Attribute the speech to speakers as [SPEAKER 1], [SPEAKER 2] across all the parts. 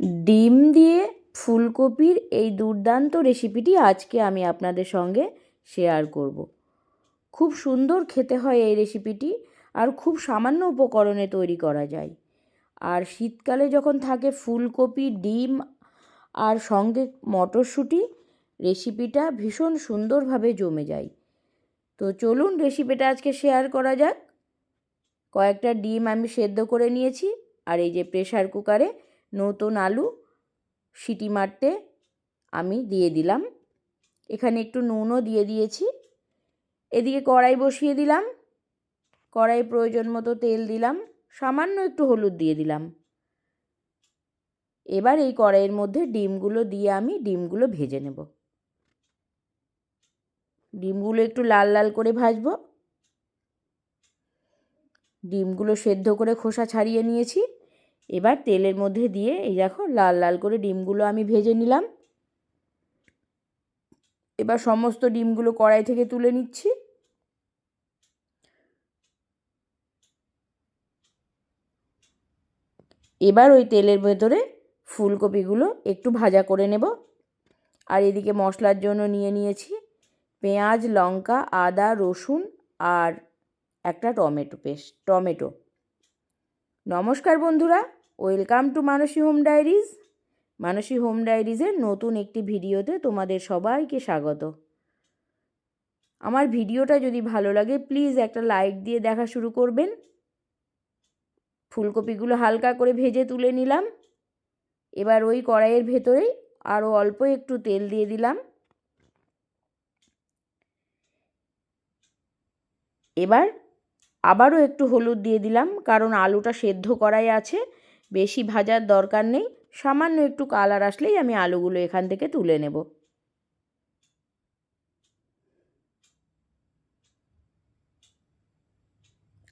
[SPEAKER 1] ডিম দিয়ে ফুলকপির এই দুর্দান্ত রেসিপিটি আজকে আমি আপনাদের সঙ্গে শেয়ার করব। খুব সুন্দর খেতে হয় এই রেসিপিটি আর খুব সামান্য উপকরণে তৈরি করা যায়। আর শীতকালে যখন থাকে ফুলকপি, ডিম আর সঙ্গে মটরশুঁটি, রেসিপিটা ভীষণ সুন্দরভাবে জমে যায়। তো চলুন রেসিপিটা আজকে শেয়ার করা যাক। কয়েকটা ডিম আমি সেদ্ধ করে নিয়েছি আর এই যে প্রেশার কুকারে নতুন আলু, সিটি মারতে আমি দিয়ে দিলাম। এখানে একটু নুনও দিয়ে দিয়েছি। এদিকে কড়াই বসিয়ে দিলাম। কড়াই প্রয়োজন মতো তেল দিলাম। সামান্য একটু হলুদ দিয়ে দিলাম। এবার এই কড়াইয়ের মধ্যে ডিমগুলো দিয়ে আমি ডিমগুলো ভেজে নেব। ডিমগুলো একটু লাল লাল করে ভাজবো। ডিমগুলো সেদ্ধ করে খোসা ছাড়িয়ে নিয়েছি। এবার তেলের মধ্যে দিয়ে, এই দেখো, লাল লাল করে ডিমগুলো আমি ভেজে নিলাম। এবার সমস্ত ডিমগুলো কড়াই থেকে তুলে নিচ্ছি। এবার ওই তেলের ভেতরে ফুলকপিগুলো একটু ভাজা করে নেব। আর এদিকে মশলার জন্য নিয়ে নিয়েছি পেঁয়াজ, লঙ্কা, আদা, রসুন আর একটা টমেটো পেস্ট, টমেটো। নমস্কার বন্ধুরা। Welcome to Manasi home diaries. Manasi home ডায়েরিজের নতুন একটি ভিডিওতে তোমাদের সবাইকে স্বাগত। আমার ভিডিওটা যদি ভালো লাগে, প্লিজ একটা লাইক দিয়ে দেখা শুরু করবেন। ফুলকপিগুলো হালকা করে ভেজে তুলে নিলাম। এবার ওই কড়াইয়ের ভেতরেই আরও অল্প একটু তেল দিয়ে দিলাম। এবার আবারও একটু হলুদ দিয়ে দিলাম, কারণ আলুটা সেদ্ধ করাই আছে। বেশি ভাজার দরকার নেই, সামান্য একটু কালার আসলেই আমি আলুগুলো এখান থেকে তুলে নেব।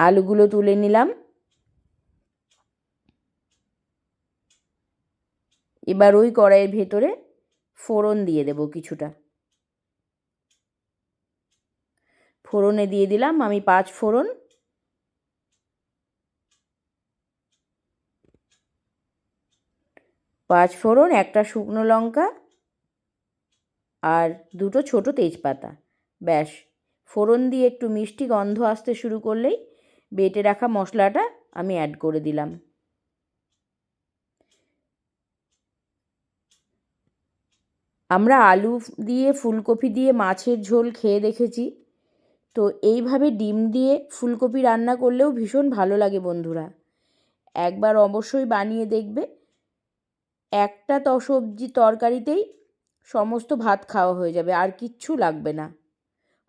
[SPEAKER 1] আলুগুলো তুলে নিলাম। এবার ওই কড়াইয়ের ভেতরে ফোড়ন দিয়ে দেব কিছুটা। ফোড়নে দিয়ে দিলাম আমি পাঁচ ফোড়ন। পাঁচ ফোড়ন, একটা শুকনো লঙ্কা আর দুটো ছোট তেজপাতা। ব্যাস, ফোড়ন দিয়ে একটু মিষ্টি গন্ধ আসতে শুরু করলেই বেটে রাখা মশলাটা আমি অ্যাড করে দিলাম। আমরা আলু দিয়ে, ফুলকপি দিয়ে মাছের ঝোল খেয়ে দেখেছি। তো এইভাবে ডিম দিয়ে ফুলকপি রান্না করলেও ভীষণ ভালো লাগে বন্ধুরা। একবার অবশ্যই বানিয়ে দেখবে। একটা তো সবজি তরকারিতেই সমস্ত ভাত খাওয়া হয়ে যাবে, আর কিচ্ছু লাগবে না।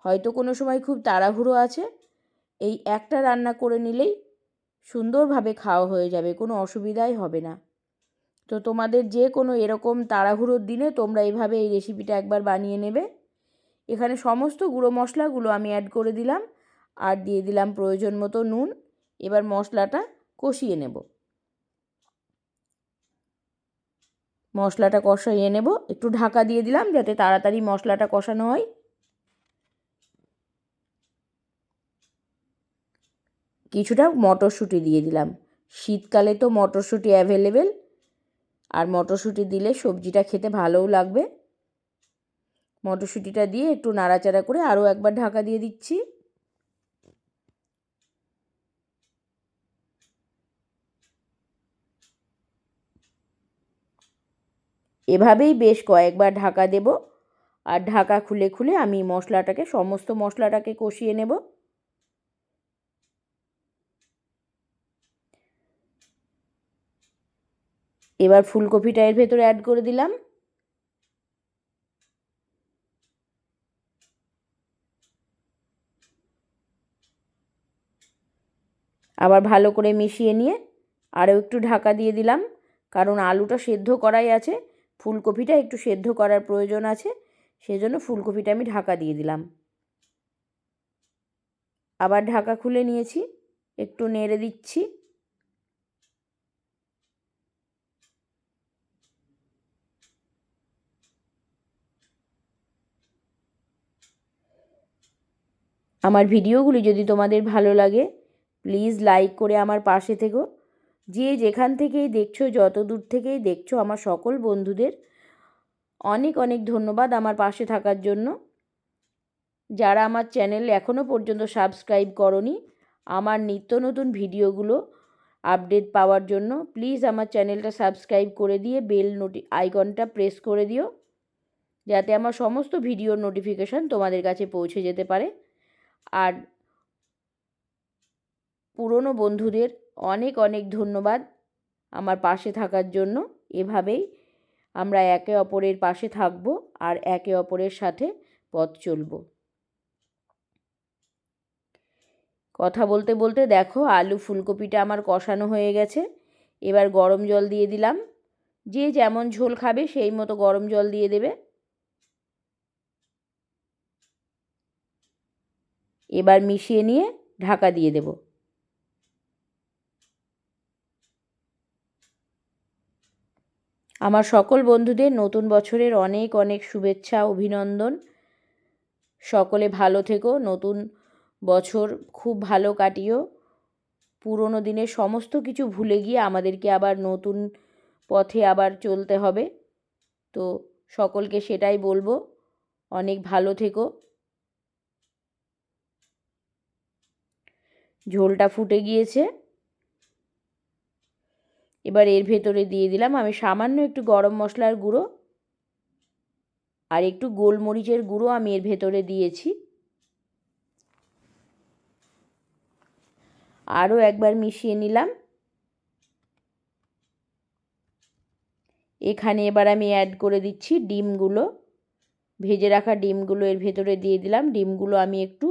[SPEAKER 1] হয়তো কোনো সময় খুব তাড়াহুড়ো আছে, এই একটা রান্না করে নিলেই সুন্দরভাবে খাওয়া হয়ে যাবে, কোনো অসুবিধাই হবে না। তো তোমাদের যে কোনো এরকম তাড়াহুড়োর দিনে তোমরা এইভাবে এই রেসিপিটা একবার বানিয়ে নেবে। এখানে সমস্ত গুঁড়ো মশলাগুলো আমি অ্যাড করে দিলাম, আর দিয়ে দিলাম প্রয়োজন মতো নুন। এবার মশলাটা কষিয়ে নেব। মশলাটা কষাইয়ে নেব। একটু ঢাকা দিয়ে দিলাম যাতে তাড়াতাড়ি মশলাটা কষানো হয়। কিছুটা মটরশুঁটি দিয়ে দিলাম। শীতকালে তো মটরশুঁটি অ্যাভেলেবেল আর মটরশুঁটি দিলে সবজিটা খেতে ভালোও লাগবে। মটরশুঁটিটা দিয়ে একটু নাড়াচাড়া করে আরও একবার ঢাকা দিয়ে দিচ্ছি। এভাবেই বেশ কয়েকবার ঢাকা দেব। আর ঢাকা খুলে খুলে আমি মশলাটাকে, সমস্ত মশলাটাকে কষিয়ে নেব। এবার ফুলকপিটা এর ভেতরে অ্যাড করে দিলাম। আবার ভালো করে মিশিয়ে নিয়ে আরও একটু ঢাকা দিয়ে দিলাম। কারণ আলুটা সেদ্ধ করাই আছে। ফুলকপিটা একটু সেদ্ধ করার প্রয়োজন আছে, সেজন্য ফুলকপিটা আমি ঢাকা দিয়ে দিলাম। আবার ঢাকা খুলে নিয়েছি, একটু নেড়ে দিচ্ছি। আমার ভিডিওগুলি যদি তোমাদের ভালো লাগে, প্লিজ লাইক করে আমার পাশে থেকো। যে যেখান থেকেই দেখছ, যত দূর থেকেই দেখছ আমার সকল বন্ধুদের, অনেক অনেক ধন্যবাদ আমার পাশে থাকার জন্য। যারা আমার চ্যানেল এখনও পর্যন্ত সাবস্ক্রাইব করনি, আমার নিত্য নতুন ভিডিওগুলো আপডেট পাওয়ার জন্য প্লিজ আমার চ্যানেলটা সাবস্ক্রাইব করে দিয়ে বেল নোটি, আইকনটা প্রেস করে দিও, যাতে আমার সমস্ত ভিডিওর নোটিফিকেশান তোমাদের কাছে পৌঁছে যেতে পারে। আর পুরনো বন্ধুদের অনেক অনেক ধন্যবাদ আমার পাশে থাকার জন্য। এভাবেই আমরা একে অপরের পাশে থাকব আর একে অপরের সাথে পথ চলব। কথা বলতে বলতে দেখো আলু ফুলকপিটা আমার কষানো হয়ে গেছে। এবার গরম জল দিয়ে দিলাম। যে যেমন ঝোল খাবে সেই মতো গরম জল দিয়ে দেবে। এবার মিশিয়ে নিয়ে ঢাকা দিয়ে দেব। আমার সকল বন্ধুদের নতুন বছরের অনেক অনেক শুভেচ্ছা, অভিনন্দন। সকলে ভালো থেকো, নতুন বছর খুব ভালো কাটিও। পুরনো দিনের সমস্ত কিছু ভুলে গিয়ে আমাদেরকে আবার নতুন পথে আবার চলতে হবে। তো সকলকে সেটাই বলব, অনেক ভালো থেকো। ঝোলটা ফুটে গিয়েছে। এবার এর ভেতরে দিয়ে দিলাম আমি সামান্য একটু গরম মশলার গুঁড়ো আর একটু গোলমরিচের গুঁড়ো আমি এর ভেতরে দিয়েছি। আরও একবার মিশিয়ে নিলাম। এখানে এবার আমি অ্যাড করে দিচ্ছি ডিমগুলো। ভেজে রাখা ডিমগুলো এর ভেতরে দিয়ে দিলাম। ডিমগুলো আমি একটু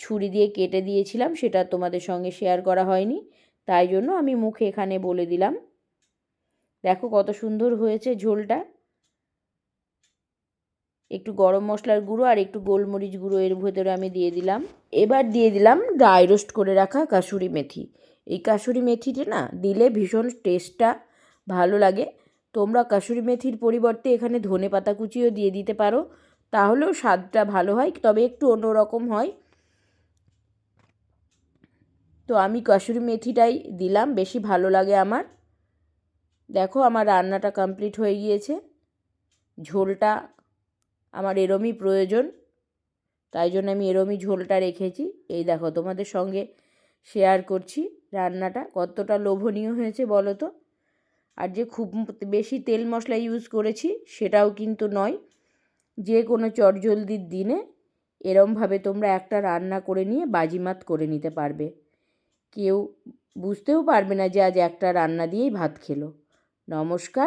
[SPEAKER 1] ছুরি দিয়ে কেটে দিয়েছিলাম, সেটা তোমাদের সঙ্গে শেয়ার করা হয়নি। তাই জন্য আমি মুখে এখানে বলে দিলাম। দেখো কত সুন্দর হয়েছে ঝোলটা। একটু গরম মশলার গুঁড়ো আর একটু গোলমরিচ গুঁড়ো এর ভেতরে আমি দিয়ে দিলাম। এবার দিয়ে দিলাম ড্রাই রোস্ট করে রাখা কাসুরি মেথি। এই কাসুরি মেথিটা না দিলে ভীষণ টেস্টটা ভালো লাগে। তোমরা কাসুরি মেথির পরিবর্তে এখানে ধনে পাতা কুচিও দিয়ে দিতে পারো। তাহলেও স্বাদটা ভালো হয়, তবে একটু অন্যরকম হয়। তো আমি কাসুরি মেথিটাই দিলাম, বেশি ভালো লাগে আমার। দেখো আমার রান্নাটা কমপ্লিট হয়ে গিয়েছে। ঝোলটা আমার এরমই প্রয়োজন, তাই জন্য আমি এরমই ঝোলটা রেখেছি। এই দেখো তোমাদের সঙ্গে শেয়ার করছি রান্নাটা, কতটা লোভনীয় হয়েছে বলো তো? আর যে খুব বেশি তেল মশলা ইউজ করেছি সেটাও কিন্তু নয়। যে কোনো চটজলদির দিনে এরমভাবে তোমরা একটা রান্না করে নিয়ে বাজিমাত করে নিতে পারবে। কেউ বুঝতেও পারবে না যে আজ একটা রান্না দিয়েই ভাত খেলো। নমস্কার।